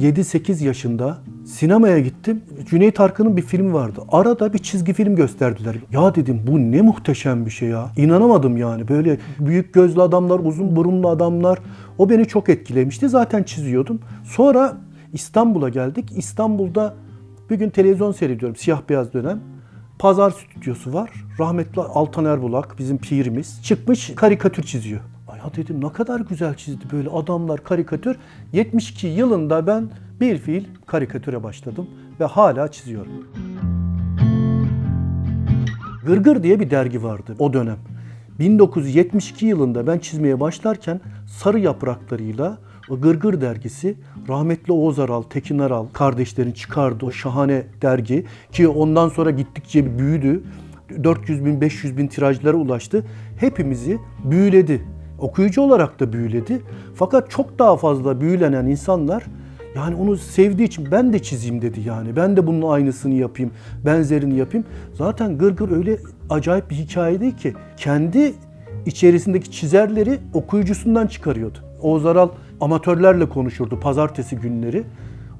7-8 yaşında sinemaya gittim. Cüneyt Arkın'ın bir filmi vardı. Arada bir çizgi film gösterdiler. Ya dedim bu ne muhteşem bir şey ya. İnanamadım yani. Böyle büyük gözlü adamlar, uzun burunlu adamlar. O beni çok etkilemişti. Zaten çiziyordum. Sonra İstanbul'a geldik. İstanbul'da bir gün televizyon seyrediyorum. Siyah beyaz dönem. Pazar stüdyosu var. Rahmetli Altan Erbulak bizim pirimiz çıkmış karikatür çiziyor. Ya dedim ne kadar güzel çizdi böyle adamlar karikatür. 72 yılında ben bir fiil karikatüre başladım ve hala çiziyorum. Gırgır diye bir dergi vardı o dönem. 1972 yılında ben çizmeye başlarken sarı yapraklarıyla o Gırgır dergisi rahmetli Oğuz Aral, Tekin Aral kardeşlerin çıkardığı o şahane dergi ki ondan sonra gittikçe büyüdü. 400 bin, 500 bin tirajlara ulaştı. Hepimizi büyüledi. Okuyucu olarak da büyüledi. Fakat çok daha fazla büyülenen insanlar yani onu sevdiği için ben de çizeyim dedi yani. Ben de bunun aynısını yapayım, benzerini yapayım. Zaten Gırgır öyle acayip bir hikayeydi ki kendi içerisindeki çizerleri okuyucusundan çıkarıyordu. Oğuz Aral amatörlerle konuşurdu pazartesi günleri.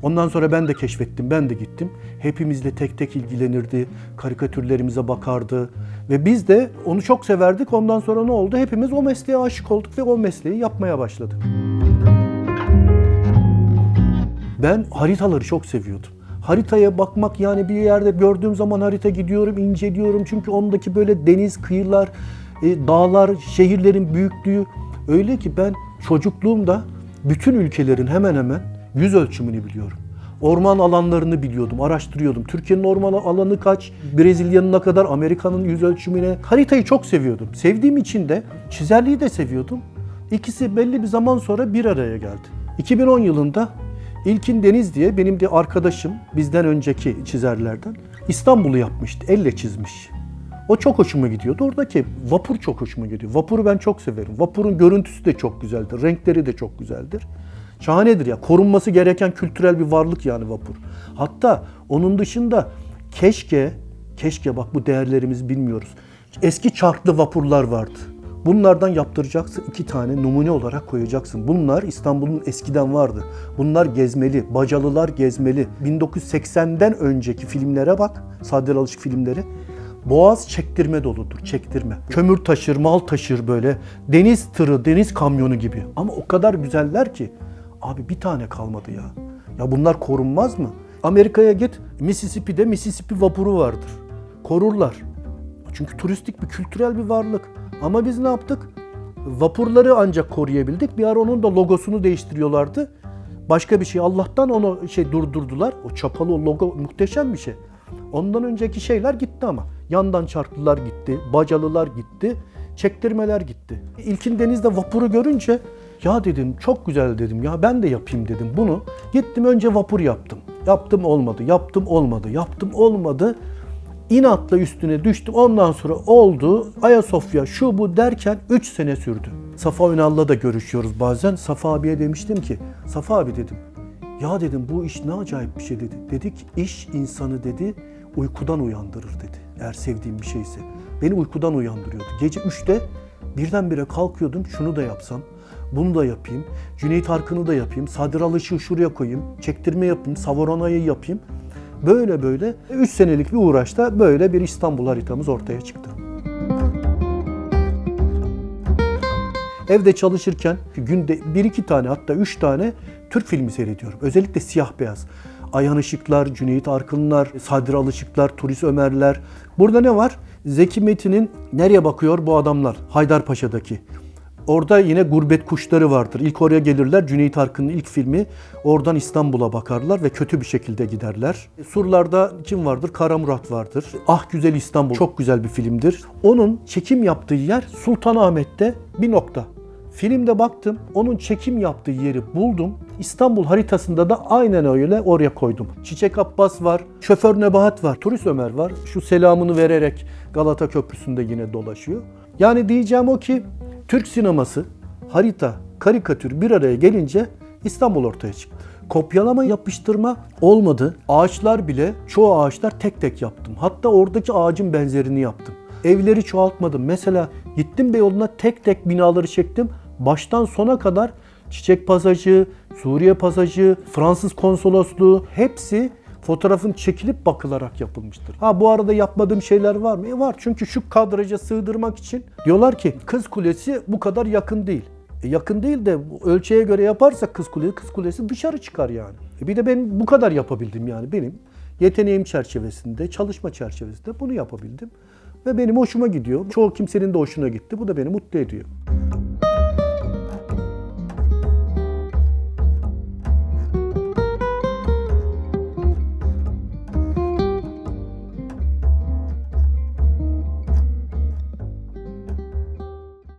Ondan sonra ben de keşfettim, ben de gittim. Hepimizle tek tek ilgilenirdi, karikatürlerimize bakardı. Ve biz de onu çok severdik. Ondan sonra ne oldu? Hepimiz o mesleğe aşık olduk ve o mesleği yapmaya başladık. Ben haritaları çok seviyordum. Haritaya bakmak yani bir yerde gördüğüm zaman harita gidiyorum, inceliyorum. Çünkü ondaki böyle deniz, kıyılar, e, dağlar, şehirlerin büyüklüğü öyle ki ben çocukluğumda bütün ülkelerin hemen hemen yüz ölçümünü biliyorum. Orman alanlarını biliyordum, araştırıyordum. Türkiye'nin orman alanı kaç, Brezilya'nın ne kadar, Amerika'nın yüz ölçümüne. Haritayı çok seviyordum. Sevdiğim için de çizerliği de seviyordum. İkisi belli bir zaman sonra bir araya geldi. 2010 yılında İlkin Deniz diye benim de arkadaşım, bizden önceki çizerlerden İstanbul'u yapmıştı, elle çizmiş. O çok hoşuma gidiyordu. Oradaki vapur çok hoşuma gidiyor. Vapuru ben çok severim. Vapurun görüntüsü de çok güzeldir. Renkleri de çok güzeldir. Şahanedir ya. Korunması gereken kültürel bir varlık yani vapur. Hatta onun dışında keşke, keşke bak bu değerlerimizi bilmiyoruz. Eski çarklı vapurlar vardı. Bunlardan yaptıracaksın iki tane numune olarak koyacaksın. Bunlar İstanbul'un eskiden vardı. Bunlar gezmeli, bacalılar gezmeli. 1980'den önceki filmlere bak, Sadri Alışık filmleri. Boğaz çektirme doludur, çektirme. Kömür taşır, mal taşır böyle. Deniz tırı, deniz kamyonu gibi. Ama o kadar güzeller ki. Abi bir tane kalmadı ya. Ya bunlar korunmaz mı? Amerika'ya git, Mississippi'de Mississippi vapuru vardır. Korurlar. Çünkü turistik bir kültürel bir varlık. Ama biz ne yaptık? Vapurları ancak koruyabildik. Bir ara onun da logosunu değiştiriyorlardı. Başka bir şey. Allah'tan onu şey durdurdular. O çapalı o logo muhteşem bir şey. Ondan önceki şeyler gitti ama. Yandan çarklılar gitti, bacalılar gitti, çektirmeler gitti. İlkin denizde vapuru görünce ya dedim çok güzel dedim ya ben de yapayım dedim bunu. Gittim önce vapur yaptım. Yaptım olmadı, yaptım olmadı, yaptım olmadı. İnatla üstüne düştüm. Ondan sonra oldu. Ayasofya şu bu derken 3 sene sürdü. Safa Ünal'la da görüşüyoruz bazen. Safa abiye demiştim ki, Safa abi dedim. Ya dedim bu iş ne acayip bir şey dedi. Dedik iş insanı dedi uykudan uyandırır dedi. Eğer sevdiğim bir şeyse. Beni uykudan uyandırıyordu. Gece 3'te birdenbire kalkıyordum şunu da yapsam, bunu da yapayım, Cüneyt Arkın'ı da yapayım, Sadr Alışık'ı şuraya koyayım, çektirme yapayım, Savorona'yı yapayım. Böyle böyle 3 senelik bir uğraşta böyle bir İstanbul haritamız ortaya çıktı. Evde çalışırken günde bir iki tane hatta üç tane Türk filmi seyrediyorum. Özellikle siyah beyaz. Ayhan Işıklar, Cüneyt Arkınlar, Sadri Alışıklar, Turis Ömerler. Burada ne var? Zeki Metin'in Nereye Bakıyor Bu Adamlar? Haydarpaşa'daki. Orada yine gurbet kuşları vardır. İlk oraya gelirler. Cüneyt Arkın'ın ilk filmi. Oradan İstanbul'a bakarlar ve kötü bir şekilde giderler. Surlarda kim vardır? Kara Murat vardır. Ah Güzel İstanbul çok güzel bir filmdir. Onun çekim yaptığı yer Sultanahmet'te bir nokta. Filmde baktım, onun çekim yaptığı yeri buldum. İstanbul haritasında da aynen öyle oraya koydum. Çiçek Abbas var, Şoför Nebahat var, Turist Ömer var. Şu selamını vererek Galata Köprüsü'nde yine dolaşıyor. Yani diyeceğim o ki Türk sineması, harita, karikatür bir araya gelince İstanbul ortaya çıktı. Kopyalama yapıştırma olmadı. Ağaçlar bile çoğu ağaçlar tek tek yaptım. Hatta oradaki ağacın benzerini yaptım. Evleri çoğaltmadım. Mesela gittim Beyoğlu'na tek tek binaları çektim. Baştan sona kadar Çiçek Pasajı, Suriye Pasajı, Fransız Konsolosluğu hepsi fotoğrafın çekilip bakılarak yapılmıştır. Ha bu arada yapmadığım şeyler var mı? E var çünkü şu kadraja sığdırmak için diyorlar ki Kız Kulesi bu kadar yakın değil. E yakın değil de bu ölçeğe göre yaparsak Kız Kulesi, Kız Kulesi dışarı çıkar yani. E bir de ben bu kadar yapabildim yani benim yeteneğim çerçevesinde, çalışma çerçevesinde bunu yapabildim. Ve benim hoşuma gidiyor. Çoğu kimsenin de hoşuna gitti. Bu da beni mutlu ediyor.